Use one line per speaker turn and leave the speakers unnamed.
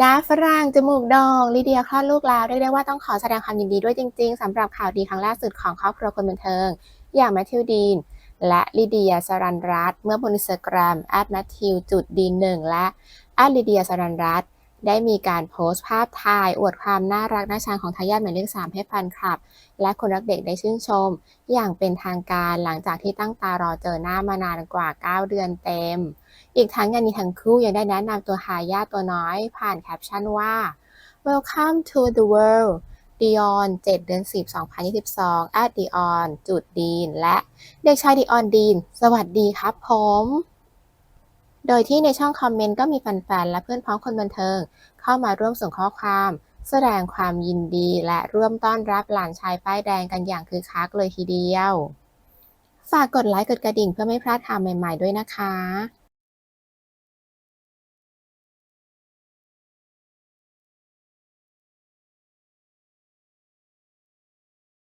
นาฝรั่งจมูกดองลิเดียคลอดลูกแล้วเรียกได้ว่าต้องขอแสดงความยินดีด้วยจริง ๆสำหรับข่าวดีครั้งล่าสุดของครอบครัวคนบันเทิง อย่างแมทธิวดีน และลิเดียสรันรัตเมื่อบนอินสตาแกรมแอดแมทธิวจุดดีนหนึ่งและแอดลิเดียสรันรัต ได้มีการโพสต์ภาพถ่าย อวดความน่ารักน่าชังของทายาทหมายเลขสามให้แฟนคลับ และคนรักเด็กได้ชื่นชม อย่างเป็นทางการหลังจากที่ตั้งตารอเจอหน้ามานานกว่า 9 เดือนเต็ม อีกทั้งงานนี้ทั้งคู่ยังได้แนะนำตัวหายาทตัวน้อย ผ่านแคปชั่นว่า Welcome to the world Dion 7เดือน10 2022 at Dion จุดดีน และเด็กชายดิออนดีน สวัสดีครับผม โดยที่ในช่องคอมเมนต์ก็มีแฟนๆ และเพื่อนพ้องคนบันเทิง เข้ามาร่วมส่งข้อความ แสดงความยินดีและร่วมต้อนรับหลานชายป้ายแดงกันอย่างคึกคักเลยทีเดียว ฝากกดไลค์กดกระดิ่งเพื่อไม่พลาดข่าวใหม่ๆด้วยนะคะ